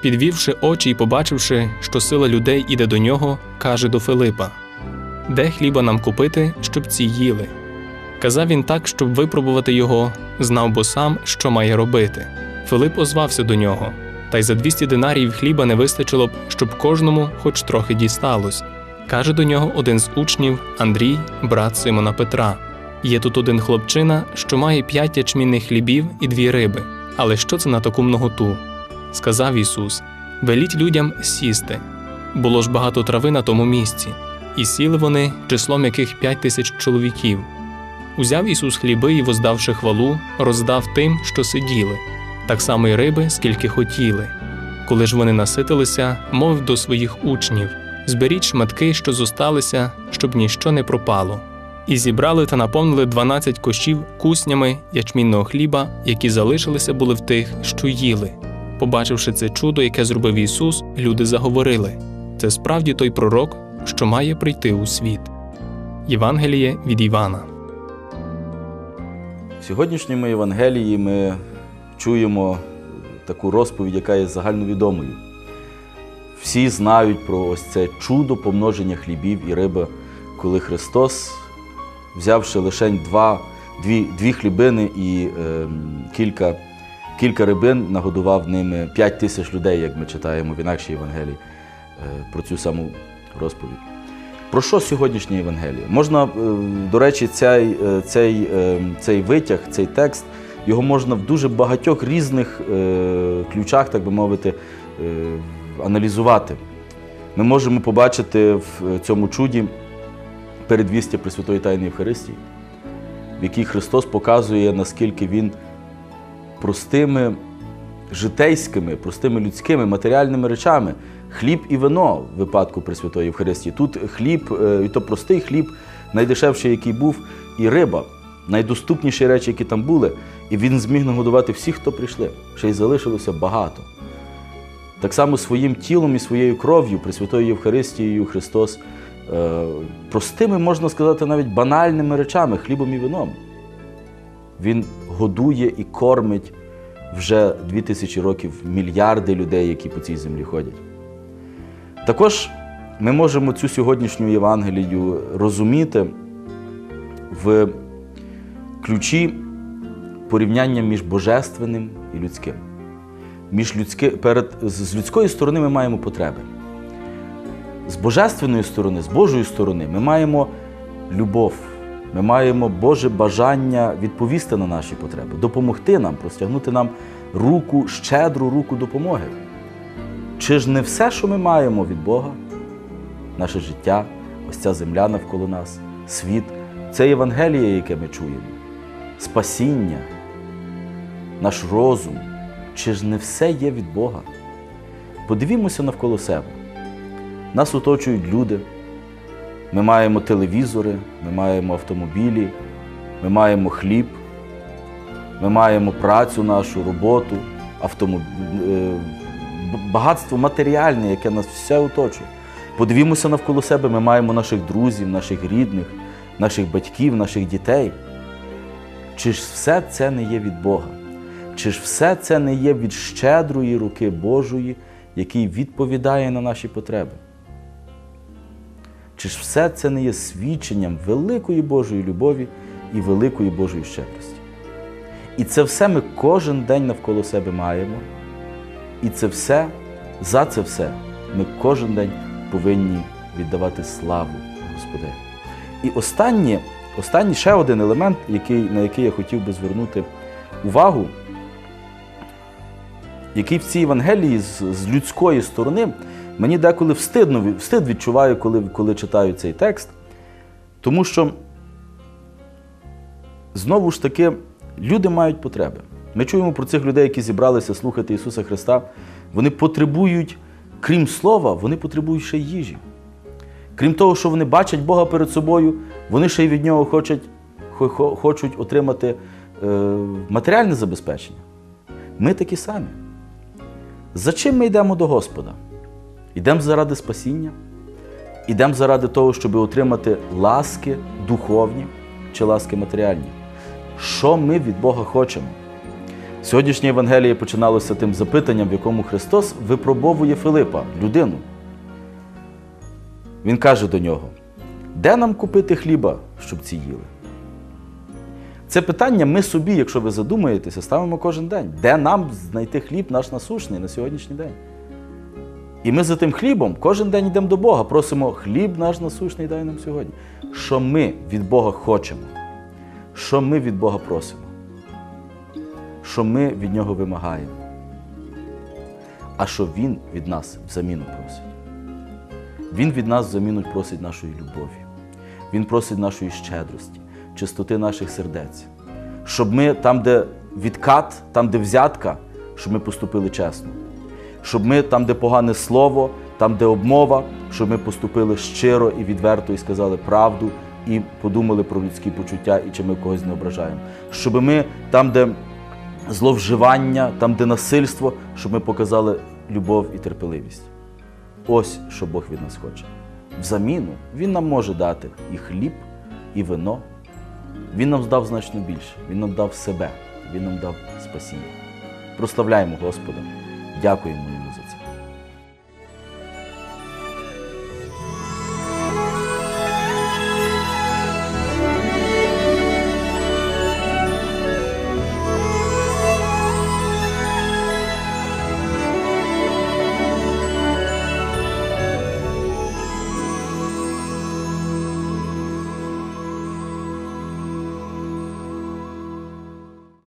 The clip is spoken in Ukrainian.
Підвівши очі і побачивши, що сила людей іде до нього, каже до Филипа: Де хліба нам купити, щоб ці їли? Казав він так, щоб випробувати його, знав бо сам, що має робити. Филип озвався до нього, та й за 200 динарів хліба не вистачило б, щоб кожному хоч трохи дісталось. Каже до нього один з учнів Андрій, брат Симона Петра. Є тут один хлопчина, що має п'ять ячмінних хлібів і дві риби. Але що це на таку многоту? Сказав Ісус: Веліть людям сісти. Було ж багато трави на тому місці, і сіли вони, числом яких п'ять тисяч чоловіків. Узяв Ісус хліби і, воздавши хвалу, роздав тим, що сиділи, так само й риби, скільки хотіли. Коли ж вони наситилися, мовив до своїх учнів: Зберіть шматки, що зосталися, щоб ніщо не пропало. І зібрали та наповнили дванадцять кощів куснями ячмінного хліба, які залишилися були в тих, що їли. Побачивши це чудо, яке зробив Ісус, люди заговорили: це справді той пророк, що має прийти у світ. Євангеліє від Івана. В сьогоднішньому Євангелії ми чуємо таку розповідь, яка є загальновідомою. Всі знають про ось це чудо помноження хлібів і риби, коли Христос, взявши лише два, дві, дві хлібини і е, кілька, кілька рибин, нагодував ними п'ять тисяч людей, як ми читаємо в інакшій Євангелії е, про цю саму розповідь. Про що сьогоднішнє Євангеліє? Можна, е, до речі, цей, е, цей, цей витяг, цей текст, його можна в дуже багатьох різних ключах, так би мовити, аналізувати. Ми можемо побачити в цьому чуді передвістя Пресвятої Тайної Євхаристії, в якій Христос показує, наскільки Він простими житейськими, простими людськими, матеріальними речами. Хліб і вино в випадку Пресвятої Євхаристії. Тут хліб, е, і то простий хліб, найдешевший, який був, і риба, найдоступніші речі, які там були. І він зміг нагодувати всіх, хто прийшли. Ще й залишилося багато. Так само своїм тілом і своєю кров'ю, Пресвятою Євхаристією Христос, е, простими, можна сказати, навіть банальними речами, хлібом і вином. Він годує і кормить вже дві тисячі років мільярди людей, які по цій землі ходять. Також ми можемо цю сьогоднішню Євангелію розуміти в ключі порівняння між божественним і людським. Між людськи, перед, з людської сторони ми маємо потреби. З божественної сторони, з Божої сторони, ми маємо любов, ми маємо Боже бажання відповісти на наші потреби, допомогти нам, простягнути нам руку, щедру руку допомоги. Чи ж не все, що ми маємо від Бога, наше життя, ось ця земля навколо нас, світ, це Євангеліє, яке ми чуємо, спасіння, наш розум, чи ж не все є від Бога? Подивімося навколо себе. Нас оточують люди, ми маємо телевізори, ми маємо автомобілі, ми маємо хліб, ми маємо працю нашу, роботу, е, багатство матеріальне, яке нас все оточує. Подивімося навколо себе, ми маємо наших друзів, наших рідних, наших батьків, наших дітей. Чи ж все це не є від Бога? Чи ж все це не є від щедрої руки Божої, який відповідає на наші потреби? Чи ж все це не є свідченням великої Божої любові і великої Божої щедрості? І це все ми кожен день навколо себе маємо. І це все, за це все ми кожен день повинні віддавати славу Господеві. І останнє, останній ще один елемент, який, на який я хотів би звернути увагу, який в цій Євангелії з, з людської сторони мені деколи встидно, встид відчуваю, коли, коли читаю цей текст. Тому що знову ж таки люди мають потреби. Ми чуємо про цих людей, які зібралися слухати Ісуса Христа. Вони потребують, крім слова, вони потребують ще й їжі. Крім того, що вони бачать Бога перед собою, вони ще й від Нього хочуть, хочуть отримати е, матеріальне забезпечення. Ми такі самі. За чим ми йдемо до Господа? Йдемо заради спасіння, йдемо заради того, щоб отримати ласки духовні чи ласки матеріальні. Що ми від Бога хочемо? Сьогоднішнє Євангеліє починалося тим запитанням, в якому Христос випробовує Филипа, людину. Він каже до нього: де нам купити хліба, щоб ці їли? Це питання ми собі, якщо ви задумаєтеся, ставимо кожен день. Де нам знайти хліб наш насущний на сьогоднішній день? І ми за тим хлібом кожен день йдемо до Бога, просимо хліб наш насущний дай нам сьогодні. Що ми від Бога хочемо? Що ми від Бога просимо? Що ми від Нього вимагаємо? А що Він від нас взаміну просить? Він від нас взаміну просить нашої любові. Він просить нашої щедрості, чистоти наших сердець. Щоб ми там, де відкат, там, де взятка, щоб ми поступили чесно. Щоб ми там, де погане слово, там, де обмова, щоб ми поступили щиро і відверто і сказали правду, і подумали про людські почуття і чи ми когось не ображаємо. Щоб ми там, де зловживання, там, де насильство, щоб ми показали любов і терпеливість. Ось що Бог від нас хоче. Взаміну Він нам може дати і хліб, і вино. Він нам дав значно більше. Він нам дав себе, Він нам дав спасіння. Прославляємо Господа, дякуємо.